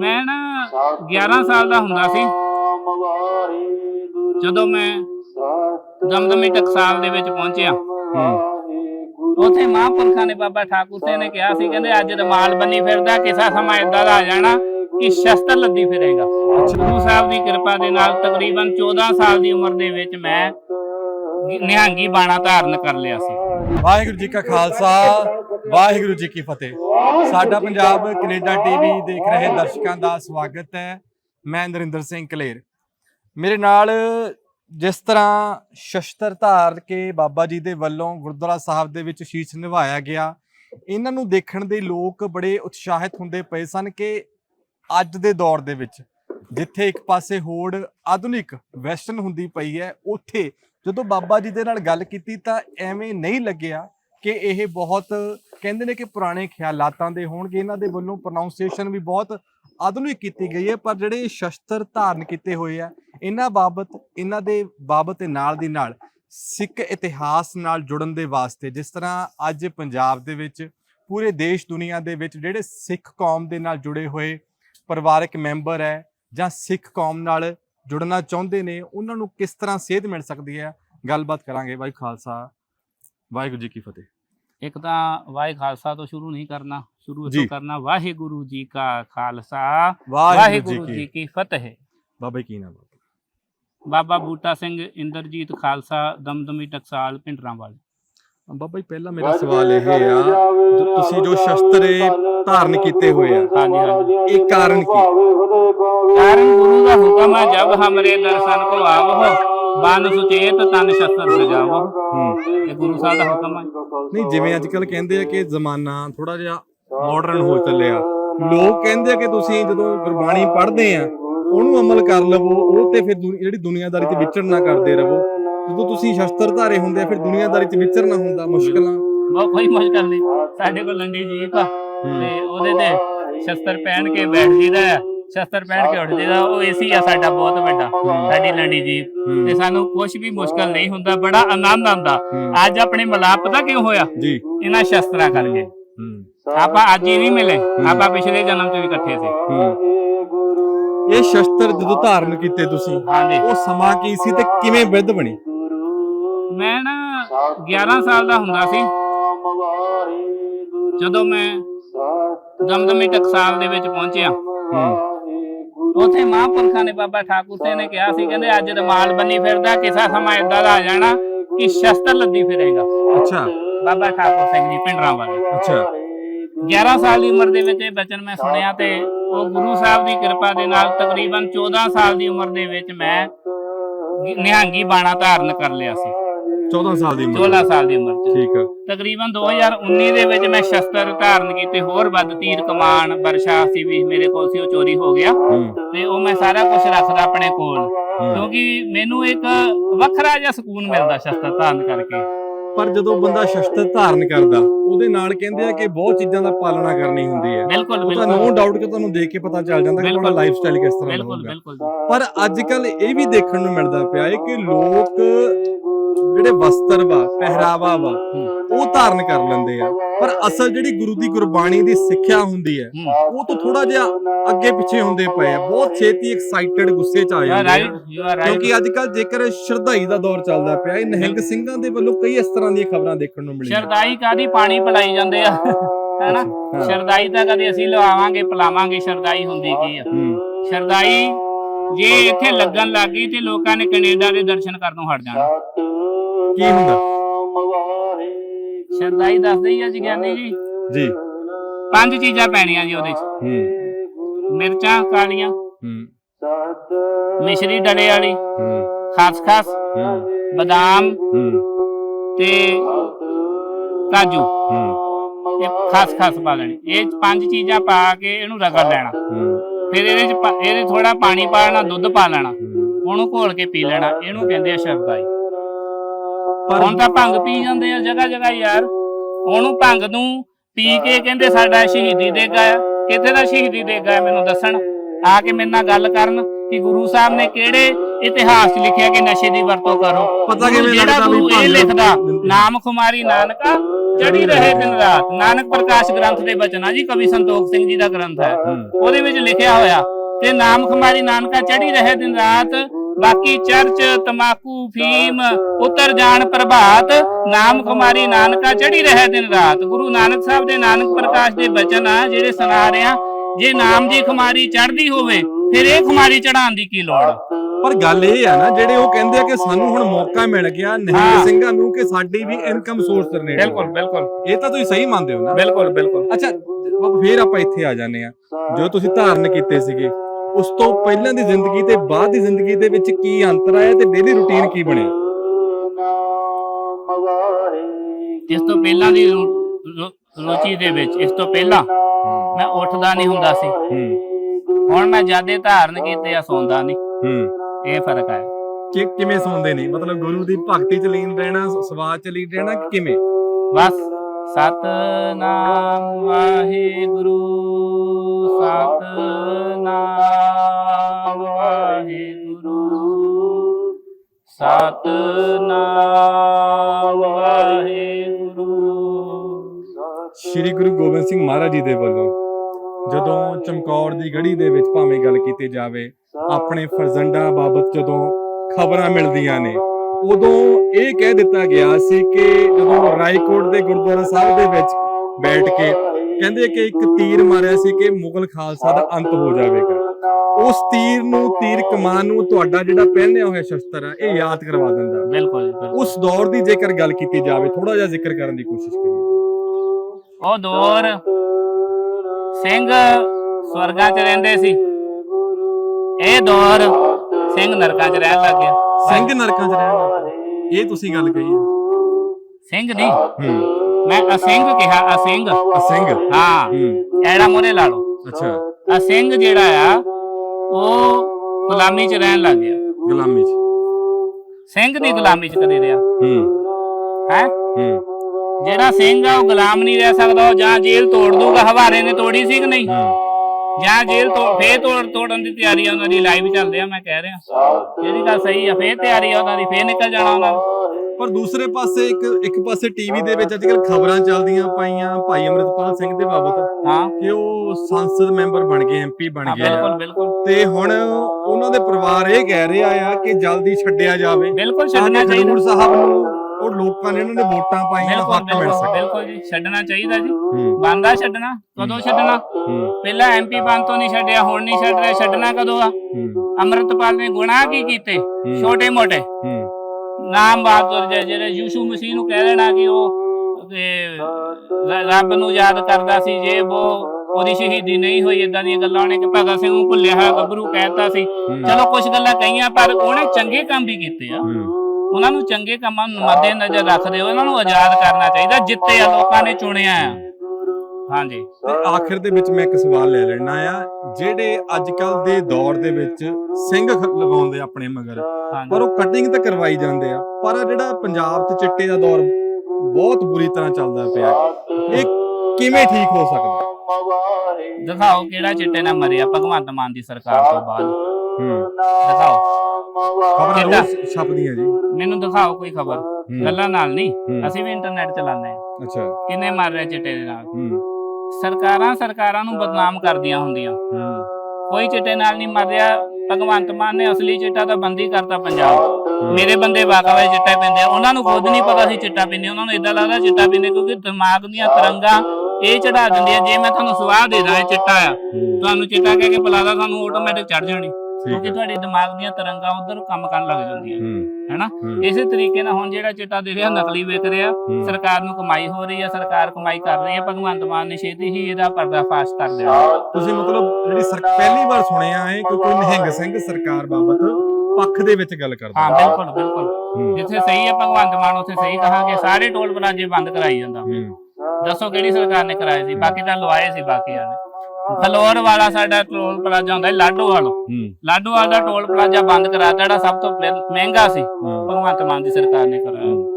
ਮੈਂ ਨਾ 11 ਸਾਲ ਦਾ ਹੁੰਦਾ ਸੀ। ਜਦੋਂ ਮੈਂ ਦਮਦਮੀ ਟਕਸਾਲ ਦੇ ਵਿੱਚ ਪਹੁੰਚਿਆ। ਉਥੇ ਮਹਾਂਪੁਰਖਾਂ ਨੇ ਬਾਬਾ ਠਾਕੁਰ ਸਿੰਘ ਨੇ ਕਿਹਾ ਸੀ ਕਹਿੰਦੇ ਅੱਜ ਰਮਾਲ ਬੰਨੀ ਫਿਰਦਾ ਕਿਸਾ ਸਮਾਂ ਇਦਾਂ ਦਾ ਆ ਜਾਣਾ ਕਿ ਸ਼ਸਤਰ ਲੱਦੀ ਫਿਰੇਗਾ। ਗੁਰੂ ਸਾਹਿਬ ਦੀ ਕਿਰਪਾ ਦੇ ਨਾਲ ਤਕਰੀਬਨ 14 ਸਾਲ ਦੀ ਉਮਰ ਦੇ ਵਿੱਚ ਮੈਂ ਨਿਹੰਗੀ ਬਾਣਾ ਧਾਰਨ ਕਰ ਲਿਆ ਸੀ। ਵਾਹਿਗੁਰੂ ਜੀ ਕਾ ਖਾਲਸਾ, ਵਾਹਿਗੁਰੂ ਜੀ ਕੀ ਫਤਿਹ। ਸਾਡਾ ਪੰਜਾਬ ਕੈਨੇਡਾ ਟੀਵੀ ਦੇਖ ਰਹੇ ਦਰਸ਼ਕਾਂ ਦਾ ਸਵਾਗਤ ਹੈ। ਮੈਂ ਨਰਿੰਦਰ ਸਿੰਘ ਕਲੇਰ। ਮੇਰੇ ਨਾਲ ਜਿਸ ਤਰ੍ਹਾਂ ਸ਼ਸਤਰ ਧਾਰ ਕੇ ਬਾਬਾ ਜੀ ਦੇ ਵੱਲੋਂ ਗੁਰਦੁਆਰਾ ਸਾਹਿਬ ਦੇ ਵਿੱਚ ਸ਼ੀਸ਼ ਨਿਭਾਇਆ ਗਿਆ, ਇਹਨਾਂ ਨੂੰ ਦੇਖਣ ਦੇ ਲੋਕ ਬੜੇ ਉਤਸ਼ਾਹਿਤ ਹੁੰਦੇ ਪਏ ਸਨ ਕਿ ਅੱਜ ਦੇ ਦੌਰ ਦੇ ਵਿੱਚ ਜਿੱਥੇ ਇੱਕ ਪਾਸੇ ਹੋੜ ਆਧੁਨਿਕ ਵੈਸਟਰਨ ਹੁੰਦੀ ਪਈ ਹੈ, ਉੱਥੇ ਜਦੋਂ ਬਾਬਾ ਜੀ ਦੇ ਨਾਲ ਗੱਲ ਕੀਤੀ ਤਾਂ ਐਵੇਂ ਨਹੀਂ ਲੱਗਿਆ ਕਿ ਇਹ ਬਹੁਤ ਕਹਿੰਦੇ ਨੇ ਕਿ ਪੁਰਾਣੇ ਖਿਆਲਾਤਾਂ ਦੇ ਹੋਣਗੇ। ਇਹਨਾਂ ਦੇ ਵੱਲੋਂ ਪ੍ਰੋਨਾਂਸੀਏਸ਼ਨ ਵੀ ਬਹੁਤ ਆਧੁਨਿਕ ਕੀਤੀ ਗਈ ਹੈ, ਪਰ ਜਿਹੜੇ ਸ਼ਸਤਰ ਧਾਰਨ ਕੀਤੇ ਹੋਏ ਆ, ਇਹਨਾਂ ਬਾਬਤ, ਇਹਨਾਂ ਦੇ ਬਾਬਤ ਦੇ ਨਾਲ ਦੀ ਨਾਲ ਸਿੱਖ ਇਤਿਹਾਸ ਨਾਲ ਜੁੜਨ ਦੇ ਵਾਸਤੇ, ਜਿਸ ਤਰ੍ਹਾਂ ਅੱਜ ਪੰਜਾਬ ਦੇ ਵਿੱਚ, ਪੂਰੇ ਦੇਸ਼ ਦੁਨੀਆ ਦੇ ਵਿੱਚ ਜਿਹੜੇ ਸਿੱਖ ਕੌਮ ਦੇ ਨਾਲ ਜੁੜੇ ਹੋਏ ਪਰਿਵਾਰਕ ਮੈਂਬਰ ਹੈ ਜਾਂ ਸਿੱਖ ਕੌਮ ਨਾਲ ਜੁੜਨਾ ਚਾਹੁੰਦੇ ਨੇ ਉਹਨਾਂ ਨੂੰ ਕਿਸ ਤਰ੍ਹਾਂ ਸੇਧ ਮਿਲ ਸਕਦੀ ਹੈ? ਗੱਲਬਾਤ ਕਰਾਂਗੇ। ਬਾਈ ਖਾਲਸਾ ਵਾਹਿਗੁਰੂ ਜੀ ਕੀ ਫਤਿਹ। ਇੱਕ ਤਾਂ ਵਾਹਿ ਖਾਲਸਾ ਤੋਂ ਸ਼ੁਰੂ ਨਹੀਂ ਕਰਨਾ ਸ਼ੁਰੂ। ਤੋਂ ਕਰਨਾ ਵਾਹਿਗੁਰੂ ਜੀ ਕਾ ਖਾਲਸਾ ਵਾਹਿਗੁਰੂ ਜੀ ਕੀ ਫਤਿਹ। ਬਾਬਾ ਕੀ ਨਾਮ ਬਾਬਾ ਬੂਟਾ ਸਿੰਘ ਇੰਦਰਜੀਤ ਖਾਲਸਾ ਦਮਦਮੀ ਟਕਸਾਲ ਪਿੰਡਰਾਂ ਵਾਲੇ ਬਾਬਾ ਜੀ ਪਹਿਲਾ ਮੇਰਾ ਸਵਾਲ ਇਹ ਆ ਜੋ ਤੁਸੀਂ ਜੋ ਸ਼ਸਤਰ ਧਾਰਨ ਕੀਤੇ ਹੋਏ ਆ। ਹਾਂਜੀ ਹਾਂਜੀ। ਇਹ ਕਾਰਨ ਕੀ? ਕਾਰਨ ਗੁਰੂ ਦਾ ਹੁਕਮ ਹੈ ਜਬ ਹਮਰੇ ਦਰਸ਼ਨ ਕੋ ਆਵੋ ਬਨ ਸੁਚੇਤ ਤਨ ਸ਼ਸਤਰ ਸਜਾਵੋ। ਹੂੰ। ਇਹ ਗੁਰੂ ਸਾਹਿਬ ਦਾ ਹੁਕਮ ਹੈ। ਨਹੀਂ ਜਿਵੇਂ ਅੱਜ ਕੱਲ ਕਹਿੰਦੇ ਆ ਕਿ ਜ਼ਮਾਨਾ ਥੋੜਾ ਜਿਹਾ ਮਾਡਰਨ ਹੋ ਚੱਲਿਆ। ਲੋਕ ਕਹਿੰਦੇ ਆ ਕਿ ਤੁਸੀਂ ਜਦੋਂ ਗੁਰਬਾਣੀ ਪੜ੍ਹਦੇ ਆ ਉਹਨੂੰ ਅਮਲ ਕਰ ਲਵੋ ਉਹ ਤੇ ਫਿਰ ਜਿਹੜੀ ਦੁਨੀਆਦਾਰੀ 'ਚ ਵਿਚਰਨਾ ਕਰਦੇ ਰਹੋ। ਜਦੋਂ ਤੁਸੀਂ ਸ਼ਸਤਰ ਧਾਰੇ ਹੁੰਦੇ ਆ ਫਿਰ ਦੁਨੀਆਦਾਰੀ 'ਚ ਵਿਚਰਨਾ ਹੁੰਦਾ ਮੁਸ਼ਕਲਾਂ। ਬਹੁਤ ਕੋਈ ਮੁਸ਼ਕਲ ਨਹੀਂ। ਸਾਡੇ ਕੋਲ ਲੰਡੀ ਜੀਪ ਆ ਤੇ ਉਹਦੇ ਤੇ ਸ਼ਸਤਰ ਪਹਿਨ ਕੇ ਬੈਠ ਜੀਦਾ ਆ। ਸ਼ਸਤਰ ਪਹਿਨ ਕੇ ਉੱਠ ਜੀਦਾ ਉਹ ਏਸੀ ਆ ਸਾਡਾ ਬਹੁਤ ਵੱਡਾ ਸਾਡੀ ਲੰਡੀ ਜੀਪ। ਤੇ ਸਾਨੂੰ ਕੁਝ ਵੀ ਮੁਸ਼ਕਲ ਨਹੀਂ ਹੁੰਦਾ ਬੜਾ ਆਨੰਦ ਆਉਂਦਾ। ਅੱਜ ਆਪਣੇ ਮਿਲਾਪ ਪਤਾ ਕਿਉਂ ਹੋਇਆ? ਜੀ। ਇਹਨਾਂ ਸ਼ਸਤਰਾਂ ਕਰਕੇ। ਆਪਾਂ ਅੱਜ ਹੀ ਨਹੀਂ ਮਿਲੇ ਆਪਾਂ ਪਿਛਲੇ ਜਨਮ 'ਚ ਵੀ ਇਕੱਠੇ ਸੀ। ਇਹ ਸ਼ਸਤਰ ਜਦੋਂ ਧਾਰਨ ਕੀਤੇ ਤੁਸੀਂ ਉਹ ਸਮਾਂ ਕੀ ਸੀ ਤੇ ਕਿਵੇਂ ਵਿਧ ਬਣੀ? ਮੈਂ ਨਾ 11 ਸਾਲ ਦਾ ਹੁੰਦਾ ਸੀ। ਜਦੋਂ ਮੈਂ ਦਮਦਮੀ ਟਕਸਾਲ ਦੇ ਵਿੱਚ ਪਹੁੰਚਿਆ। ਉਥੇ ਮਹਾਂਪੁਰਖਾਂ ਨੇ ਬਾਬਾ ਠਾਕੁਰ ਸਿੰਘ ਨੇ ਕਿਹਾ ਸੀ ਕਹਿੰਦੇ ਅੱਜ ਰਮਾਲ ਬੰਨੀ ਫਿਰਦਾ ਕਿਸਾ ਸਮਾਂ ਇਦਾਂ ਦਾ ਆ ਜਾਣਾ ਕਿ ਸ਼ਸਤਰ ਲੱਦੀ ਫਿਰੇਗਾ। ਅੱਛਾ। ਬਾਬਾ ਠਾਕੁਰ ਸਿੰਘ ਜੀ ਪਿੰਡਰਾਂ ਵਾਲੇ। ਅੱਛਾ। 11 ਸਾਲ ਦੀ ਉਮਰ ਦੇ ਵਿੱਚ ਇਹ ਬਚਨ ਮੈਂ ਸੁਣਿਆ ਤੇ ਉਹ ਗੁਰੂ ਸਾਹਿਬ ਦੀ ਕਿਰਪਾ ਦੇ ਨਾਲ ਤਕਰੀਬਨ 14 ਸਾਲ ਦੀ ਉਮਰ ਦੇ ਵਿੱਚ ਮੈਂ ਨਿਹੰਗੀ ਬਾਣਾ ਧਾਰਨ ਕਰ ਲਿਆ ਸੀ। 14 ਸਾਲ ਦੀ ਉਮਰ। 16 ਸਾਲ ਦੀ ਉਮਰ 'ਚ। ਠੀਕ ਆ। ਤਕਰੀਬਨ 2019 ਦੇ ਵਿੱਚ ਮੈਂ ਸ਼ਸਤਰ ਧਾਰਨ ਕੀਤੇ ਹੋਰ ਵੱਧ ਤੀਰ ਕਮਾਨ ਵਰਸ਼ਾ ਸੀ ਵੀ ਮੇਰੇ ਕੋਲ ਸੀ ਉਹ ਚੋਰੀ ਹੋ ਗਿਆ। ਤੇ ਉਹ ਮੈਂ ਸਾਰਾ ਕੁਝ ਰੱਖਦਾ ਆਪਣੇ ਕੋਲ। ਕਿਉਂਕਿ ਮੈਨੂੰ ਇੱਕ ਵੱਖਰਾ ਜਿਹਾ ਸਕੂਨ ਮਿਲਦਾ ਸ਼ਸਤਰ ਧਾਰਨ ਕਰਕੇ। ਪਰ ਜਦੋਂ ਬੰਦਾ ਸ਼ਸਤਰ ਧਾਰਨ ਕਰਦਾ ਉਹਦੇ ਨਾਲ ਕਹਿੰਦੇ ਆ ਕਿ ਬਹੁਤ ਚੀਜ਼ਾਂ ਦਾ ਪਾਲਣਾ ਕਰਨੀ ਹੁੰਦੀ ਹੈ। ਬਿਲਕੁਲ ਬਿਲਕੁਲ। ਨੋ ਡਾਊਟ ਕਿ ਤੁਹਾਨੂੰ ਦੇਖ ਕੇ ਪਤਾ ਚੱਲ ਜਾਂਦਾ ਕਿ ਤੁਹਾਡਾ। ਲਾਈਫ ਸਟਾਈਲ ਕਿਸ ਤਰ੍ਹਾਂ ਦਾ ਬਿਲਕੁਲ ਹੋਊਗਾ। ਬਿਲਕੁਲ ਪਰ ਅੱਜ ਕੱਲ ਇਹ ਵੀ ਦੇਖਣ ਨੂੰ ਮਿਲਦਾ ਪਿਆ ਹੈ ਕਿ ਲੋਕ ਜਿਹੜੇ ਵਸਤਰ ਵਾ ਪਹਿਰਾਵਾ ਵਾ ਉਹ ਧਾਰਨ ਕਰ ਲੈਂਦੇ ਆ। ਪਰ ਅਸਲ ਜਿਹੜੀ ਗੁਰੂ ਦੀ ਗੁਰਬਾਣੀ ਦੀ ਸਿੱਖਿਆ ਹੁੰਦੀ ਹੈ ਉਹ ਤੋਂ ਥੋੜਾ ਜਿਹਾ ਅੱਗੇ ਪਿੱਛੇ ਹੁੰਦੇ ਪਏ ਆ। ਬਹੁਤ ਛੇਤੀ ਐਕਸਾਈਟਡ ਗੁੱਸੇ ਚ ਆ ਜਾਂਦੇ ਆ। ਕਿਉਂਕਿ ਅੱਜ ਕੱਲ ਜੇਕਰ ਸ਼ਰਧਾਈ ਦਾ ਦੌਰ ਚੱਲਦਾ ਪਿਆ ਇਹ ਨਿਹੰਗ ਸਿੰਘਾਂ ਦੇ ਵੱਲੋਂ ਕਈ ਇਸ ਤਰ੍ਹਾਂ ਦੀਆਂ ਖਬਰਾਂ ਦੇਖਣ ਨੂੰ ਮਿਲੀਆਂ। ਸ਼ਰਦਾਈ ਕਾਦੀ ਪਾਣੀ ਪਿਲਾਈ ਜਾਂਦੇ ਆ? ਹੈਨਾ। ਸ਼ਰਦਾਈ ਤਾਂ ਕਦੇ ਅਸੀਂ ਲਵਾਵਾਂਗੇ ਪਿਲਾਵਾਂਗੇ ਸ਼ਰਦਾਈ ਹੁੰਦੀ ਕੀ ਆ? ਸ਼ਰਦਾਈ ਜੇ ਇੱਥੇ ਲੱਗਣ ਲੱਗੀ ਤੇ ਲੋਕਾਂ ਨੇ ਕੈਨੇਡਾ ਦੇ ਦਰਸ਼ਨ ਕਰਨੋਂ ਹਟ ਜਾਣਾ। ਕੀ ਹੁੰਦਾ? ਸ਼ਰਦਾਈ ਦੱਸਦੇ ਹੀ ਆ ਜੀ ਗਿਆਨੀ ਜੀ। ਜੀ। ਪੰਜ ਚੀਜ਼ਾਂ ਪੈਣੀਆਂ ਜੀ ਉਹਦੇ 'ਚ। ਹੂੰ ਮਿਰਚਾਂ ਕਾਲੀਆਂ। ਹੂੰ। ਮਿਸ਼ਰੀ ਡਲੇ ਵਾਲੀ। ਹੂੰ। ਖਸਖਸ ਹੂੰ ਬਦਾਮ। ਹੂੰ ਤੇ ਕਾਜੂ। ਹੂੰ ਇਹ ਖਸਖਸ ਪਾ ਲੈਣੀ। ਇਹ ਪੰਜ ਚੀਜ਼ਾਂ ਪਾ ਕੇ ਇਹਨੂੰ ਰਗੜ ਲੈਣਾ। ਹੂੰ ਫਿਰ ਇਹਦੇ 'ਚ ਪਾ- ਇਹਦੇ ਥੋੜਾ ਪਾਣੀ ਪਾ ਲੈਣਾ ਦੁੱਧ ਪਾ ਲੈਣਾ। ਉਹਨੂੰ ਘੋਲ ਕੇ ਪੀ ਲੈਣਾ। ਇਹਨੂੰ ਕਹਿੰਦੇ ਆ ਸ਼ਰਦਾਈ ਪਰ ਹੁਣ ਤਾਂ ਭੰਗ ਪੀ ਜਾਂਦੇ ਆ ਜਗ੍ਹਾ ਜਗ੍ਹਾ ਯਾਰ। ਉਹਨੂੰ ਭੰਗ ਨੂੰ ਪੀ ਕੇ ਕਹਿੰਦੇ ਸਾਡਾ ਸ਼ਹੀਦੀ ਦੇਗਾ ਆ। ਕਿੱਥੇ ਦਾ ਸ਼ਹੀਦੀ ਦੇਗਾ ਆ ਮੈਨੂੰ ਦੱਸਣ? ਆ ਕੇ ਮੇਰੇ ਨਾਲ ਗੱਲ ਕਰਨ ਕਿ ਗੁਰੂ ਸਾਹਿਬ ਨੇ ਕਿਹੜੇ ਇਤਿਹਾਸ ਲਿਖਿਆ ਕਿ ਨਸ਼ੇ ਦੀ ਵਰਤੋਂ ਕਰੋ। ਪਤਾ ਕਿਵੇਂ ਲੱਗਦਾ ਵੀ ਭੰਗ- ਲਿਖਦਾ ਨਾਮ ਖੁਮਾਰੀ ਨਾਨਕਾ ਚੜੀ ਰਹੇ ਦਿਨ ਰਾਤ। ਨਾਨਕ ਪ੍ਰਕਾਸ਼ ਗ੍ਰੰਥ ਦੇ ਬਚਨ ਆ ਜੀ ਕਵੀ ਸੰਤੋਖ ਸਿੰਘ ਜੀ ਦਾ ਗ੍ਰੰਥ ਹੂੰ। ਉਹਦੇ ਵਿੱਚ ਲਿਖਿਆ ਹੋਇਆ ਤੇ ਨਾਮ ਖੁਮਾਰੀ ਨਾਨਕਾ ਚੜੀ ਰਹੇ ਦਿਨ ਰਾਤ ਬਾਕੀ ਚਰਚ ਤਮਾਕੂ ਫੀਮ ਉਤਰ ਜਾਣ ਪ੍ਰਭਾਤ ਨਾਮ ਖੁਮਾਰੀ ਨਾਨਕਾ ਚੜੀ ਰਹੇ ਦਿਨ ਰਾਤ। ਗੁਰੂ ਨਾਨਕ ਸਾਹਿਬ ਦੇ ਨਾਨਕ ਪ੍ਰਕਾਸ਼ ਦੇ ਬਚਨ ਆ ਜਿਹੜੇ ਸੁਣਾ ਰਿਆ ਜੇ ਨਾਮ ਦੀ ਖੁਮਾਰੀ ਚੜਦੀ ਹੋਵੇ ਫਿਰ ਇਹ ਖੁਮਾਰੀ ਚੜਾਉਣ ਦੀ ਕੀ ਲੋੜ? ਪਰ ਗੱਲ ਇਹ ਆ ਨਾ ਜਿਹੜੇ ਉਹ ਕਹਿੰਦੇ ਆ ਕਿ ਸਾਨੂੰ ਹੁਣ ਮੌਕਾ ਮਿਲ ਗਿਆ ਨਿਹੰਗ। ਸਿੰਘਾਂ ਨੂੰ ਕਿ ਸਾਡੀ ਵੀ ਇਨਕਮ ਸੋਰਸ ਕਰਨੇ ਬਿਲਕੁਲ ਬਿਲਕੁਲ। ਇਹ ਤਾਂ ਤੁਸੀਂ ਸਹੀ ਮੰਨਦੇ ਹੋ ਨਾ। ਬਿਲਕੁਲ ਬਿਲਕੁਲ। ਅੱਛਾ ਬਾਬਾ ਫੇਰ ਆਪਾਂ ਇੱਥੇ ਆ ਜਾਂਦੇ ਆ। ਜੋ ਤੁਸੀਂ ਧਾਰਨ ਕੀਤੇ ਸੀਗੇ ਉਸ ਤੋਂ ਪਹਿਲਾਂ ਦੀ ਜ਼ਿੰਦਗੀ ਤੇ ਬਾਅਦ ਦੀ ਜ਼ਿੰਦਗੀ ਦੇ ਵਿੱਚ ਕੀ ਅੰਤਰ ਆਇਆ ਤੇ ਡੇਲੀ ਰੁਟੀਨ ਕੀ ਬਣਿਆ ਇਸ ਤੋਂ ਪਹਿਲਾਂ ਦੀ ਰੁਚੀ ਦੇ ਵਿੱਚ ਇਸ ਤੋਂ ਪਹਿਲਾਂ ਮੈਂ ਉੱਠਦਾ ਨਹੀਂ ਹੁੰਦਾ ਸੀ। ਹੁਣ ਮੈਂ ਜਿਆਦੇ ਧਾਰਨ ਕੀਤੇ ਆ ਸੌਂਦਾ ਨਹੀਂ। ਹੂੰ। ਇਹ ਫ਼ਰਕ ਹੈ ਕਿ ਕਿਵੇਂ ਸੌਂਦੇ ਨੇ? ਮਤਲਬ ਗੁਰੂ ਦੀ ਭਗਤੀ ਚ ਲੀਨ ਰਹਿਣਾ ਸਵਾਦ ਚ ਲੀਨ ਰਹਿਣਾ ਕਿਵੇਂ? ਬਸ। ਸਤਨਾਮ ਵਾਹਿਗੁਰੂ ਸਤਨਾਮ ਵਾਹਿਗੁਰੂ ਸਤਨਾਮ ਵਾਹਿਗੁਰੂ। ਸ੍ਰੀ ਗੁਰੂ ਗੋਬਿੰਦ ਸਿੰਘ ਮਹਾਰਾਜ ਜੀ ਦੇ ਵੱਲੋਂ ਜਦੋਂ ਚਮਕੌਰ ਦੀ ਗੜੀ ਦੇ ਵਿੱਚ ਭਾਵੇਂ ਗੱਲ ਕੀਤੀ ਜਾਵੇ, ਆਪਣੇ ਫਰਜ਼ੰਡਾਂ ਬਾਬਤ ਜਦੋਂ ਖਬਰਾਂ ਮਿਲਦੀਆਂ ਨੇ ਉਦੋਂ ਇਹ ਕਹਿ ਦਿੱਤਾ ਗਿਆ ਸੀ ਕਿ ਜਦੋਂ ਰਾਏਕੋਟ ਦੇ ਗੁਰਦੁਆਰਾ ਸਾਹਿਬ ਦੇ ਵਿੱਚ ਬੈਠ ਕੇ ਕਹਿੰਦੇ ਕਿ ਇੱਕ ਤੀਰ ਮਾਰਿਆ ਸੀ ਕਿ ਮੁਗਲ ਖਾਲਸਾ ਦਾ ਅੰਤ ਹੋ ਜਾਵੇਗਾ। ਉਸ ਤੀਰ ਨੂੰ ਤੀਰ ਕਮਾਨ ਨੂੰ ਤੁਹਾਡਾ ਜਿਹੜਾ ਪਹਿਨਿਆ ਹੋਇਆ ਸ਼ਸਤਰ ਆ ਇਹ ਯਾਦ ਕਰਵਾ ਦਿੰਦਾ। ਬਿਲਕੁਲ ਉਸ ਦੌਰ ਦੀ ਜੇਕਰ ਗੱਲ ਕੀਤੀ ਜਾਵੇ ਥੋੜਾ ਜਿਹਾ ਜ਼ਿਕਰ ਕਰਨ ਦੀ ਕੋਸ਼ਿਸ਼ ਕਰੀਏ। ਉਹ ਦੌਰ ਸਿੰਘ ਸਵਰਗਾਂ 'ਚ ਰਹਿੰਦੇ ਸੀ। ਇਹ ਦੌਰ ਸਿੰਘ ਨਰਕਾਂ 'ਚ ਰਹਿਣ ਲੱਗ ਗਿਆ। ਸਿੰਘ ਨਰਕਾਂ 'ਚ ਰਹਿਣ। ਇਹ ਤੁਸੀਂ ਗੱਲ ਕਹੀ ਹੈ ਸਿੰਘ ਨਹੀਂ। ਹੂੰ ਮੈਂ ਅਸਿੰਘ ਕਿਹਾ ਅਸਿੰਘ। ਆ ਸਿੰਘ ਹਾਂ। ਹੂੰ। ਐੜਾ ਮੋਰੇ ਲਾ ਲਓ। ਅੱਛਾ। ਅਸਿੰਘ ਜਿਹੜਾ ਆ ਉਹ ਗੁਲਾਮੀ 'ਚ ਰਹਿਣ ਲੱਗ ਗਿਆ। ਗੁਲਾਮੀ 'ਚ। ਸਿੰਘ ਦੀ ਗੁਲਾਮੀ 'ਚ ਕਦੇ ਰਿਹਾ। ਹੂੰ। ਹੈ? ਹੂੰ। ਜਿਹੜਾ ਸਿੰਘ ਆ ਉਹ ਗੁਲਾਮ ਨਹੀਂ ਰਹਿ ਸਕਦਾ। ਉਹ ਜਾਂ ਜੇਲ੍ਹ ਤੋੜ ਦੂਗਾ ਹਵਾਰੇ ਨੇ ਤੋੜੀ ਸੀ ਕਿ ਨਹੀਂ? ਹੂੰ। ਜਾਂ ਜੇਲ੍ਹ ਤੋਂ ਫੇਰ ਤੋੜ ਤੋੜਨ ਦੀ ਤਿਆਰੀ ਆ ਉਹਨਾਂ ਦੀ ਲਾਈਵ ਚੱਲਦੇ ਆ ਮੈਂ ਕਹਿ ਰਿਹਾ। ਜਿਹੜੀ ਗੱਲ ਸਹੀ ਆ ਫੇਰ ਤਿਆਰੀ ਆ ਉਹਨਾਂ ਦੀ ਫੇਰ ਨਿਕਲ ਜਾਣਾ ਉਹਨਾਂ ਨੇ। ਪਰ ਦੂਸਰੇ ਪਾਸੇ ਇੱਕ ਇੱਕ ਪਾਸੇ ਟੀਵੀ ਦੇ ਵਿੱਚ ਅੱਜਕੱਲ ਖਬਰਾਂ ਚੱਲਦੀਆਂ ਪਾਈਆਂ ਭਾਈ ਅਮਰਿਤਪਾਲ ਸਿੰਘ ਦੇ ਬਾਬਤ ਹਾਂ। ਕਿ ਉਹ ਸੰਸਦ ਮੈਂਬਰ ਬਣ ਗਏ ਐਮਪੀ ਬਣ ਗਏ। ਬਿਲਕੁਲ ਬਿਲਕੁਲ। ਤੇ ਹੁਣ ਉਹਨਾਂ ਦੇ ਪਰਿਵਾਰ ਇਹ ਕਹਿ ਰਿਹਾ ਆ ਕਿ ਜਲਦੀ ਛੱਡਿਆ ਜਾਵੇ। ਬਿਲਕੁਲ ਛੱਡਣਾ ਚਾਹੀਦਾ। ਸਾਹਿਬ ਨੂੰ ਲੋਕਾਂ ਨੇ ਇਹਨਾਂ ਨੇ ਵੋਟਾਂ ਪਾਈਆਂ ਬਿਲਕੁਲ ਹੱਕ ਮਿਲ ਬਿਲਕੁਲ ਜੀ ਛੱਡਣਾ ਚਾਹੀਦਾ ਜੀ। ਹੂੰ। ਬੰਦਾ ਛੱਡਣਾ ਕਦੋਂ ਛੱਡਣਾ? ਹੂੰ। ਪਹਿਲਾਂ ਐਮਪੀ ਬਣ ਤੋਂ ਨਹੀਂ ਛੱਡਿਆ ਹੁਣ ਨਹੀਂ ਛੱਡ ਰਿਹਾ ਛੱਡਣਾ ਕਦੋਂ ਆ? ਹੂੰ। ਅੰਮ੍ਰਿਤਪਾਲ ਨੇ ਗੁਨਾਹ ਕੀ ਕੀਤੇ? ਛੋਟੇ ਮੋਟੇ। ਹੂੰ। ਨਾਮ ਬਹਾਦਰ ਜਿਹੇ ਜਿਹੜੇ ਯਿਸੂ ਮਸੀਹ ਨੂੰ ਕਹਿ ਦੇਣਾ ਕਿ ਉਹ ਰ- ਰੱਬ ਨੂੰ ਯਾਦ ਕਰਦਾ ਸੀ ਜੇ ਉਹ ਉਹਦੀ ਸ਼ਹੀਦੀ ਨਹੀਂ ਹੋਈ ਇਦਾਂ ਦੀਆਂ ਗੱਲਾਂ ਉਹਨੇ ਕਿ ਭਗਤ ਸਿੰਘ ਨੂੰ ਭੁੱਲਿਆ ਹੋਇਆ ਗੱਭਰੂ ਕਹਿਤਾ ਸੀ। ਚਲੋ ਕੁਝ ਗੱਲਾਂ ਕਹੀਆਂ ਪਰ ਉਹਨੇ ਚੰਗੇ ਕੰਮ ਵੀ ਕੀਤੇ ਆ। ਹੂੰ। ਉਹਨਾਂ ਨੂੰ ਚੰਗੇ ਕੰਮਾਂ ਨੂੰ ਮੱਦੇ ਨਜ਼ਰ ਰੱਖਦੇ ਹੋ ਉਹਨਾਂ ਨੂੰ ਆਜ਼ਾਦ ਕਰਨਾ ਚਾਹੀਦਾ ਜਿੱਤੇ ਆ ਲੋਕਾਂ ਨੇ ਚੁਣਿਆ ਆ। ਹਾਂਜੀ। ਤੇ ਆਖਿਰ ਦੇ ਵਿੱਚ ਮੈਂ ਇੱਕ ਸਵਾਲ ਲੈ ਲੈਣਾ ਆ ਜਿਹੜੇ ਅੱਜ ਕੱਲ ਦੇ ਦੌਰ ਦੇ ਵਿੱਚ ਸਿੰਘ ਲਗਾਉਂਦੇ ਆਪਣੇ ਮਗਰ ਪਰ ਉਹ ਕਟਿੰਗ ਤਾਂ ਕਰਵਾਈ ਜਾਂਦੇ ਆ ਪਰ ਜਿਹੜਾ ਪੰਜਾਬ 'ਚ ਚਿੱਟੇ ਦਾ ਦੌਰ ਬਹੁਤ ਬੁਰੀ ਤਰ੍ਹਾਂ ਚੱਲਦਾ ਪਿਆ ਇਹ ਕਿਵੇਂ ਠੀਕ ਹੋ ਸਕਦਾ? ਦਿਖਾਓ ਕਿਹੜਾ ਚਿੱਟੇ ਨਾਲ ਮਰਿਆ ਭਗਵੰਤ ਮਾਨ ਦੀ ਸਰਕਾਰ ਤੋਂ ਬਾਅਦ। ਹੂੰ। ਦਿਖਾਓ। ਖਬਰਾਂ। ਰੋਜ਼ ਛਪਦੀਆਂ ਜੀ। ਮੈਨੂੰ ਦਿਖਾਓ ਕੋਈ ਖਬਰ। ਹੂੰ। ਗੱਲਾਂ ਨਾਲ ਨਹੀਂ। ਹੂੰ। ਅਸੀਂ ਵੀ ਇੰਟਰਨੈਟ ਚਲਾਉਂਦੇ ਆ ਅੱਛਾ। ਕਿੰਨੇ ਮਰ ਰਹੇ ਚਿੱਟੇ ਦੇ ਨਾਲ। ਹੂੰ। ਸਰਕਾਰਾਂ ਸਰਕਾਰਾਂ ਨੂੰ ਬਦਨਾਮ ਕਰਦੀਆਂ ਹੁੰਦੀਆਂ। ਹੂੰ। ਕੋਈ ਚਿੱਟੇ ਨਾਲ ਨਹੀਂ ਮਰ ਰਿਹਾ। ਭਗਵੰਤ ਮਾਨ ਨੇ ਅਸਲੀ ਚਿੱਟਾ ਤਾਂ ਬੰਦੀ ਕਰਤਾ ਪੰਜਾਬ। ਮੇਰੇ ਬੰਦੇ ਵਾਕਵੇ ਚਿੱਟਾ ਪੀਂਦੇ। ਆ ਉਹਨਾਂ ਨੂੰ ਖੁਦ ਨਹੀਂ ਪਤਾ ਸੀ ਚਿੱਟਾ ਪੀਂਦੇ। ਉਹਨਾਂ ਨੂੰ ਇਦਾਂ ਲੱਗਦਾ ਚਿੱਟਾ ਪੀਂਦੇ ਕਿਉਂਕਿ ਦਿਮਾਗ ਦੀਆਂ ਤਰੰਗਾਂ ਇਹ ਚੜਾ ਦਿੰਦੀਆਂ। ਜੇ ਮੈਂ ਤੁਹਾਨੂੰ ਸਵਾਹ ਦੇ ਦਾਂ ਇਹ ਚਿੱਟਾ ਆ। ਹੂੰ, ਤੁਹਾਨੂੰ ਚਿੱਟਾ ਕਹਿ ਕੇ ਪਿਲਾਦਾ ਤੁਹਾਨੂੰ ਆਟੋਮੈਟਿਕ ਚੜ ਜਾਣੀ। ਕਿਉਂਕਿ ਤੁਹਾਡੇ ਦਿਮਾਗ ਦੀਆਂ ਤਰੰਗਾਂ ਉਧਰ ਕੰਮ ਕਰਨ ਲੱਗ ਜਾਂਦੀਆਂ। ਹੈਨਾ? ਇਸੇ ਤਰੀਕੇ ਨਾਲ ਹੁਣ ਜਿਹੜਾ ਚਿੱਟਾ ਦੇ ਰਿਹਾ ਨਕਲੀ ਵਿਕ ਰਿਹਾ। ਸਰਕਾਰ ਨੂੰ ਕਮਾਈ ਹੋ ਰਹੀ ਹੈ ਸਰਕਾਰ ਕਮਾਈ ਕਰ ਰਹੀ ਹੈ ਭਗਵੰਤ ਮਾਨ ਨੇ ਛੇਤੀ ਹੀ ਇਹਦਾ ਪਰਦਾਫਾਸ਼ ਕਰ ਦੇਣਾ ਤੁਸੀਂ ਮਤਲਬ ਜਿਹੜੀ ਪਹਿਲੀ ਵਾਰ ਸੁਣਿਆ ਹੈ ਕਿ ਕੋਈ ਨਿਹੰਗ ਸਿੰਘ ਸਰਕਾਰ ਬਾਬਤ ਪੱਖ ਦੇ ਵਿੱਚ ਗੱਲ ਕਰਦਾ। ਹਾਂ ਬਿਲਕੁਲ ਬਿਲਕੁਲ। ਜਿੱਥੇ ਸਹੀ ਹੈ ਭਗਵੰਤ ਮਾਨ ਉੱਥੇ ਸਹੀ ਕਹਾਂਗੇ ਸਾਰੇ ਟੋਲ ਪਲਾਜ਼ੇ ਬੰਦ ਕਰਾਈ ਜਾਂਦਾ। ਦੱਸੋ ਕਿਹੜੀ ਸਰਕਾਰ ਨੇ ਕਰਾਏ ਸੀ ਬਾਕੀ ਤਾਂ ਲਵਾਏ ਸੀ ਬਾਕੀਆਂ ਨੇ। ਫਲੋਰ ਵਾਲਾ ਸਾਡਾ ਟੋਲ ਪਲਾਜ਼ਾ ਹੁੰਦਾ ਲਾਡੋਵਾਲ ਲਾਡੋਵਾਲ ਦਾ ਟੋਲ ਪਲਾਜ਼ਾ ਬੰਦ ਕਰਾਤਾ ਜਿਹੜਾ ਸਭ ਤੋਂ ਮਹਿੰਗਾ ਸੀ। ਭਗਵੰਤ ਮਾਨ ਦੀ ਸਰਕਾਰ ਨੇ ਕਰਾਇਆ।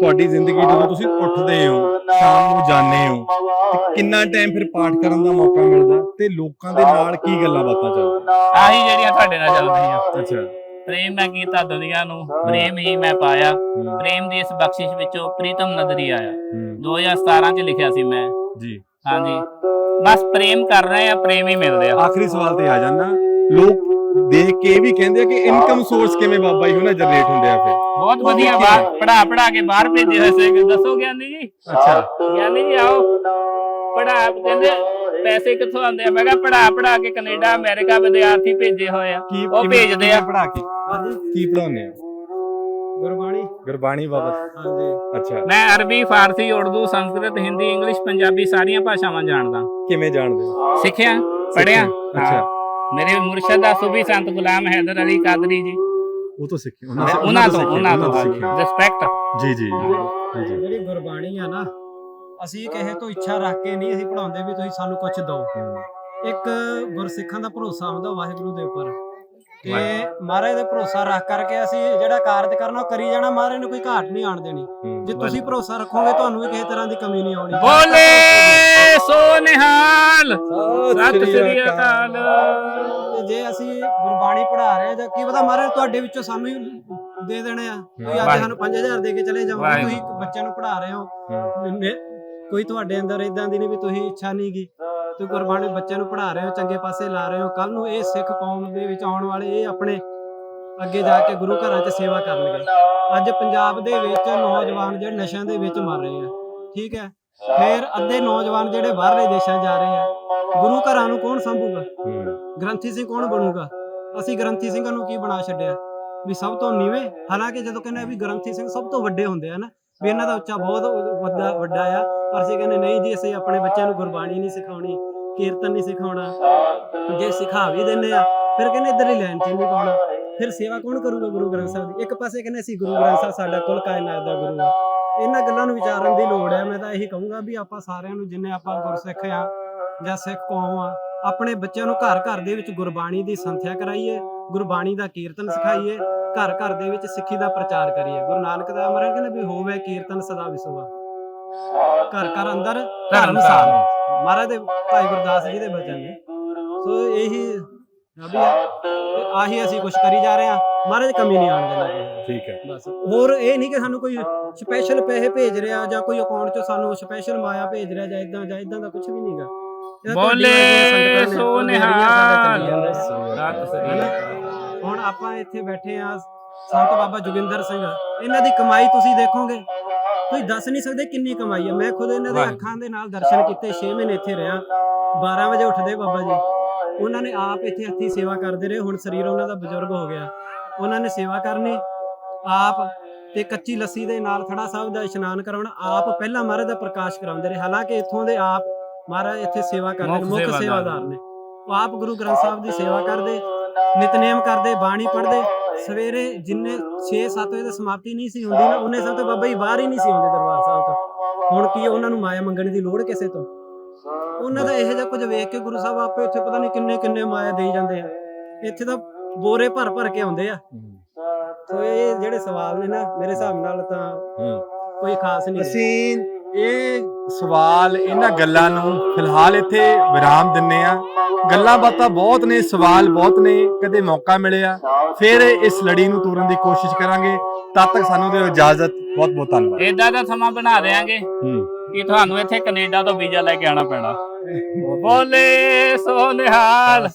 ਤੁਹਾਡੀ ਜ਼ਿੰਦਗੀ ਜਦੋਂ ਤੁਸੀਂ ਉੱਠਦੇ ਹੋ ਸ਼ਾਮ ਨੂੰ ਜਾਂਦੇ ਹੋ ਤੇ ਕਿੰਨਾ ਟਾਈਮ ਫਿਰ ਪਾਠ ਕਰਨ ਦਾ ਮੌਕਾ ਮਿਲਦਾ ਤੇ ਲੋਕਾਂ ਦੇ ਨਾਲ ਕੀ ਗੱਲਾਂ ਬਾਤਾਂ ਚੱਲਦੀਆਂ? ਆਹੀ ਜਿਹੜੀਆਂ ਤੁਹਾਡੇ ਨਾਲ ਚੱਲਦੀਆਂ। ਅੱਛਾ। ਪ੍ਰੇਮ ਮੈਂ ਕੀਤਾ ਦੁਨੀਆ ਨੂੰ ਪ੍ਰੇਮ ਹੀ ਮੈਂ ਪਾਇਆ। ਪ੍ਰੇਮ ਦੀ ਇਸ ਬਖਸ਼ਿਸ਼ ਵਿੱਚੋਂ ਪ੍ਰੀਤਮ ਨਦਰੀ ਆਇਆ। 2017 ਚ ਲਿਖਿਆ ਸੀ ਮੈਂ। ਜੀ। ਹਾਂਜੀ। ਬਸ ਪ੍ਰੇਮ ਕਰ ਰਹੇ ਆ ਪ੍ਰੇਮ ਹੀ ਮਿਲ ਰਿਹਾ ਆਖਰੀ ਸਵਾਲ ਤੇ ਆ ਜਾਣਾ ਲੋਕ ਦੇਖ ਕੇ ਵੀ ਕਹਿੰਦੇ ਆ ਕਿ ਇਨਕਮ ਸੋਰਸ ਕਿਵੇਂ ਬਾਬਾ ਜੀ ਉਹਨਾਂ ਜਨਰੇਟ ਹੁੰਦੇ ਆ ਫਿਰ। ਬਹੁਤ ਵਧੀਆ ਬਾਹਰ ਪੜਾ ਪੜਾ ਕੇ ਬਾਹਰ ਭੇਜੇ ਹੋਏ ਸੀ। ਦੱਸੋ ਗਿਆਨੀ ਜੀ। ਅੱਛਾ। ਗਿਆਨੀ ਜੀ ਆਓ। ਪੜਾ ਕਹਿੰਦੇ ਪੈਸੇ ਕਿੱਥੋਂ ਆਉਂਦੇ ਆ? ਮੈਂ ਕਿਹਾ ਪੜਾ ਪੜਾ ਕੇ ਕੈਨੇਡਾ ਅਮਰੀਕਾ ਵਿਦਿਆਰਥੀ ਭੇਜੇ ਹੋਏ ਆ। ਉਹ ਭੇਜਦੇ ਆ। ਪੜਾ ਕੇ? ਕੀ ਪੜਾਉਂਦੇ ਆ? ਗੁਰਬਾਣੀ? ਗੁਰਬਾਣੀ ਬਾਬਤ ਹਾਂਜੀ। ਅੱਛਾ। ਮੈਂ ਅਰਬੀ ਫਾਰਸੀ ਉਰਦੂ ਸੰਸਕ੍ਰਿਤ ਹਿੰਦੀ ਇੰਗਲਿਸ਼ ਪੰਜਾਬੀ ਸਾਰੀਆਂ ਭਾਸ਼ਾਵਾਂ ਜਾਣਦਾ। ਕਿਵੇਂ ਜਾਣਦੇ ਹੋ? ਸਿੱਖਿਆ? ਪੜਿਆ ਅੱਛਾ। ਮੇਰੇ ਮੁਰਸ਼ਦ ਦਾ ਸੂਫੀ ਸੰਤ ਗੁਲਾਮ ਹੈਦਰ ਅਲੀ ਕਾਦਰੀ ਜੀ। ਉਹ ਤੋਂ ਸਿੱਖੇ। ਉਹਨਾਂ ਤੋਂ ਉਹਨਾਂ ਤੋਂ ਸਿੱਖੇ ਰਿਸਪੈਕਟ ਜੀ ਜੀ ਜੀ ਜੀ ਜਿਹੜੀ ਗੁਰਬਾਣੀ ਆ ਨਾ ਅਸੀਂ ਕਿਸੇ ਤੋਂ ਇੱਛਾ ਰੱਖ ਕੇ ਨਹੀਂ ਅਸੀਂ ਪੜਾਉਂਦੇ ਵੀ ਤੁਸੀਂ ਸਾਨੂੰ ਕੁਝ ਦਿਓ। ਇੱਕ ਗੁਰਸਿੱਖਾਂ ਦਾ ਭਰੋਸਾ ਹੁੰਦਾ ਵਾਹਿਗੁਰੂ ਦੇ ਉੱਪਰ। ਕਿ ਮਹਾਰਾਜ ਦੇ ਭਰੋਸਾ ਰੱਖ ਕਰਕੇ ਅਸੀਂ ਜਿਹੜਾ ਕਾਰਜ ਕਰਨਾ ਉਹ ਕਰੀ ਜਾਣਾ। ਮਹਾਰਾਜ ਨੂੰ ਕੋਈ ਘਾਟ ਨਹੀਂ ਆਣ ਦੇਣੀ। ਜੇ ਤੁਸੀਂ ਭਰੋਸਾ ਰੱਖੋਗੇ ਤੁਹਾਨੂੰ ਵੀ ਕਿਸੇ ਤਰ੍ਹਾਂ ਦੀ ਕਮੀ ਨਹੀਂ ਆਉਣੀ। ਬੋਲੇ ਸੋ ਨਿਹਾਲ। ਸਤਿ ਸ੍ਰੀ ਅਕਾਲ। ਤੇ ਜੇ ਅਸੀਂ ਗੁਰਬਾਣੀ ਪੜ੍ਹਾ ਰਹੇ ਹਾਂ ਜਾਂ ਕੀ ਪਤਾ ਮਹਾਰਾਜ ਤੁਹਾਡੇ ਵਿੱਚੋਂ ਸਾਨੂੰ ਹੀ ਦੇ ਦੇਣੇ ਆ। ਤੁਸੀਂ ਅੱਜ ਸਾਨੂੰ 5000 ਦੇ ਕੇ ਚਲੇ ਵਾਹਿਗੁਰੂ। ਤੁਸੀਂ ਬੱਚਿਆਂ ਨੂੰ ਪੜ੍ਹਾ ਰਹੇ ਹੋ। ਕੋਈ ਤੁਹਾਡੇ ਅੰਦਰ ਇਦਾਂ ਦੀ ਨਹੀਂ ਵੀ ਤੁਸੀਂ ਇੱਛਾ ਨਹੀਂ ਗੀ ਗੁਰਬਾਣੀ ਬੱਚਿਆਂ ਨੂੰ ਪੜ੍ਹਾ ਰਹੇ ਹੋ, ਚੰਗੇ ਪਾਸੇ ਲਾ ਰਹੇ ਹੋ। ਕੱਲ ਨੂੰ ਇਹ ਸਿੱਖ ਕੌਮ ਦੇ ਵਿੱਚ ਆਉਣ ਵਾਲੇ ਇਹ ਆਪਣੇ ਅੱਗੇ ਜਾ ਕੇ ਗੁਰੂ ਘਰਾਂ 'ਚ ਸੇਵਾ ਕਰਨਗੇ। ਅੱਜ ਪੰਜਾਬ ਦੇ ਵਿੱਚ ਨੌਜਵਾਨ ਜਿਹੜੇ ਨਸ਼ਿਆਂ ਦੇ ਵਿੱਚ ਮਰ ਰਹੇ ਆ, ਠੀਕ ਹੈ? ਫਿਰ ਅੱਧੇ ਨੌਜਵਾਨ ਜਿਹੜੇ ਬਾਹਰਲੇ ਦੇਸ਼ਾਂ ਜਾ ਰਹੇ ਆ, ਗੁਰੂ ਘਰਾਂ ਨੂੰ ਕੌਣ ਸੰਭੂਗਾ? ਗ੍ਰੰਥੀ ਸਿੰਘ ਕੌਣ ਬਣੂਗਾ? ਅਸੀਂ ਗ੍ਰੰਥੀ ਸਿੰਘਾਂ ਨੂੰ ਕੀ ਬਣਾ ਛੱਡਿਆ? ਵੀ ਸਭ ਤੋਂ ਨੀਵੇਂ, ਹਾਲਾਂਕਿ ਜਦੋਂ ਕਹਿੰਦੇ ਵੀ ਗ੍ਰੰਥੀ ਸਿੰਘ ਸਭ ਤੋਂ ਵੱਡੇ ਹੁੰਦੇ ਆ ਨਾ ਵੀ ਇਹਨਾਂ ਦਾ ਉੱਚਾ ਬਹੁਤ ਵੱਡਾ ਵੱਡਾ ਆ। ਪਰ ਅਸੀਂ ਕਹਿੰਦੇ ਨਹੀਂ ਜੀ, ਅਸੀਂ ਆਪਣੇ ਬੱਚਿਆਂ ਨੂੰ ਗੁਰਬਾਣੀ ਨਹੀਂ ਸਿਖਾਉਣੀ, ਕੀਰਤਨ ਨਹੀਂ ਸਿਖਾਉਣਾ। ਜੇ ਸਿਖਾ ਵੀ ਦਿੰਦੇ ਆ, ਫਿਰ ਕਹਿੰਦੇ ਇੱਧਰ ਹੀ ਲੈਣ ਚ ਨਹੀਂ ਪਾਉਣਾ। ਫਿਰ ਸੇਵਾ ਕੌਣ ਕਰੂਗਾ ਗੁਰੂ ਗ੍ਰੰਥ ਸਾਹਿਬ ਦੀ? ਇੱਕ ਪਾਸੇ ਕਹਿੰਦੇ ਅਸੀਂ ਗੁਰੂ ਗ੍ਰੰਥ ਸਾਹਿਬ, ਸਾਡਾ ਕੁੱਲ ਕਾਇਨਾਤ ਦਾ ਗੁਰੂ ਆ। ਇਹਨਾਂ ਗੱਲਾਂ ਨੂੰ ਵਿਚਾਰਨ ਦੀ ਲੋੜ ਹੈ ਮੈਂ ਤਾਂ ਇਹੀ ਕਹੂੰਗਾ ਵੀ ਆਪਾਂ ਸਾਰਿਆਂ ਨੂੰ ਜਿੰਨੇ ਆਪਾਂ ਗੁਰਸਿੱਖ ਆ ਜਾਂ ਸਿੱਖ ਕੌਮ ਆ, ਆਪਣੇ ਬੱਚਿਆਂ ਨੂੰ ਘਰ ਘਰ ਦੇ ਵਿੱਚ ਗੁਰਬਾਣੀ ਦੀ ਸੰਥਿਆ ਕਰਾਈਏ। ਗੁਰਬਾਣੀ ਦਾ ਕੀਰਤਨ ਸਿਖਾਈਏ ਘਰ ਘਰ ਦੇ ਵਿੱਚ ਸਿੱਖੀ ਦਾ ਪ੍ਰਚਾਰ ਕਰੀਏ। ਗੁਰੂ ਨਾਨਕ ਦਾ ਅਮਰ ਕਹਿੰਦੇ ਵੀ ਹੋਵੇ ਕੀਰਤਨ ਸਦਾ ਵਿਸਵਾ। ਘਰ ਘਰ ਅੰਦਰ ਧਰਮ ਸਾਧ ਮਹਾਰਾਜ ਦੇ ਭਾਈ ਗੁਰਦਾਸ ਜੀ ਦੇ ਬਚਨ ਨੇ। ਸੋ ਇਹੀ ਅਭੀ ਆਹੀ ਅਸੀਂ ਕੁਝ ਕਰੀ ਜਾ ਰਹੇ ਹਾਂ। ਮਹਾਰਾਜ ਕਮੀ ਨਹੀਂ ਆਣ ਦੇਣਾ। ਦੀ। ਠੀਕ ਹੈ। ਬਸ। ਹੋਰ ਇਹ ਨਹੀਂ ਕਿ ਸਾਨੂੰ ਕੋਈ ਸਪੈਸ਼ਲ ਪੈਸੇ ਭੇਜ ਰਿਹਾ ਜਾਂ ਕੋਈ ਅਕਾਊਂਟ 'ਚ ਸਾਨੂੰ ਸਪੈਸ਼ਲ ਮਾਇਆ ਭੇਜ ਰਿਹਾ ਜਾਂ ਇਦਾਂ ਜਾਂ ਇਦਾਂ ਦਾ ਕੁਝ ਵੀ ਨਹੀਂਗਾ ਬੋਲੇ ਸੋ ਨਿਹਾਲ ਸਤਿ ਸ੍ਰੀ ਅਕਾਲ ਹੁਣ ਆਪਾਂ ਇੱਥੇ ਬੈਠੇ ਆ ਸੰਤ ਬਾਬਾ ਜੋਗਿੰਦਰ ਸਿੰਘ। ਇਹਨਾਂ ਦੀ ਕਮਾਈ ਤੁਸੀਂ ਦੇਖੋਗੇ। ਤੁਸੀਂ ਦੱਸ ਨਹੀਂ ਸਕਦੇ ਕਿੰਨੀ ਕਮਾਈ ਹੈ। ਮੈਂ ਖੁਦ ਇਹਨਾਂ ਦੇ ਅੱਖਾਂ ਦੇ ਨਾਲ ਦਰਸ਼ਨ ਕੀਤੇ 6 ਮਹੀਨੇ ਇੱਥੇ ਰਿਹਾ। 12 ਵਜੇ ਉੱਠਦੇ ਬਾਬਾ ਜੀ। ਉਹਨਾਂ ਨੇ ਆਪ ਇੱਥੇ ਹੱਥੀ ਸੇਵਾ ਕਰਦੇ ਰਹੇ। ਹੁਣ ਸਰੀਰ ਉਹਨਾਂ ਦਾ ਬਜ਼ੁਰਗ ਹੋ ਗਿਆ। ਉਹਨਾਂ ਨੇ ਸੇਵਾ ਕਰਨੀ। ਆਪ ਤੇ ਕੱਚੀ ਲੱਸੀ ਦੇ ਨਾਲ ਥੜਾ ਸਾਹਿਬ ਦਾ ਇਸ਼ਨਾਨ ਕਰਾਉਣਾ। ਆਪ ਪਹਿਲਾਂ ਮਹਾਰਾਜ ਦਾ ਪ੍ਰਕਾਸ਼ ਕਰਾਉਂਦੇ ਰਹੇ। ਹਾਲਾਂਕਿ ਇੱਥੋਂ ਦੇ ਆਪ ਮਹਾਰਾਜ ਇੱਥੇ ਸੇਵਾ ਕਰਦੇ ਮੁੱਖ ਸੇਵਾਦਾਰ ਸੇਵਾਦਾਰ ਨੇ। ਉਹ ਆਪ ਗੁਰੂ ਗ੍ਰੰਥ ਸਾਹਿਬ ਦੀ ਸੇਵਾ ਕਰਦੇ। ਨਿਤਨੇਮ ਕਰਦੇ ਬਾਣੀ ਪੜ੍ਹਦੇ। ਸਵੇਰੇ ਜਿੰਨੇ 6-7 ਵਜੇ ਤੱਕ ਸਮਾਪਤੀ ਨਹੀਂ ਸੀ ਹੁੰਦੀ ਨਾ ਉਹਨੇ ਸਭ ਤੋਂ ਬਾਬਾ ਜੀ ਬਾਹਰ ਹੀ ਨਹੀਂ ਸੀ ਆਉਂਦੇ ਦਰਬਾਰ ਸਾਹਿਬ ਤੋਂ। ਹੁਣ ਕੀ ਉਹਨਾਂ ਨੂੰ ਮਾਇਆ ਮੰਗਣ ਦੀ ਲੋੜ ਕਿਸੇ ਤੋਂ? ਉਹਨਾਂ ਦਾ ਇਹੋ ਜਿਹਾ ਕੁਝ ਵੇਖ ਕੇ ਗੁਰੂ ਸਾਹਿਬ ਆਪੇ ਉੱਥੇ ਪਤਾ ਨਹੀਂ ਕਿੰਨੇ ਕਿੰਨੇ ਮਾਇਆ ਦੇਈ ਜਾਂਦੇ ਆ। ਇੱਥੇ ਤਾਂ ਬੋਰੇ ਭਰ ਭਰ ਕੇ ਆਉਂਦੇ ਆ। ਸੋ ਇਹ ਜਿਹੜੇ ਸਵਾਲ ਨੇ ਨਾ ਮੇਰੇ ਹਿਸਾਬ ਨਾਲ ਤਾਂ ਕੋਈ ਖਾਸ ਨਹੀਂ। ਅਸੀਂ ਇਹ ਸਵਾਲ ਇਹਨਾਂ ਗੱਲਾਂ ਨੂੰ ਫਿਲਹਾਲ ਇੱਥੇ ਵਿਰਾਮ ਦਿੰਨੇ ਆ। ਗੱਲਾਂ ਬਾਤਾਂ ਬਹੁਤ ਨੇ ਸਵਾਲ ਬਹੁਤ ਨੇ ਕਦੇ ਮੌਕਾ ਮਿਲਿਆ ਫਿਰ ਇਸ ਲੜੀ ਨੂੰ ਤੋਰਨ ਦੀ ਕੋਸ਼ਿਸ਼ ਕਰਾਂਗੇ। ਤਦ ਤੱਕ ਸਾਨੂੰ ਦਿਓ ਇਜਾਜ਼ਤ ਬਹੁਤ ਬਹੁਤ ਧੰਨਵਾਦ। ਏਦਾਂ ਦਾ ਸਮਾਂ ਬਣਾ ਦੇਾਂਗੇ ਕਿ ਤੁਹਾਨੂੰ ਇੱਥੇ ਕੈਨੇਡਾ ਤੋਂ ਵੀਜ਼ਾ ਲੈ ਕੇ ਆਉਣਾ ਪੈਣਾ। ਬੋਲੇ ਸੋ ਨਿਹਾਲ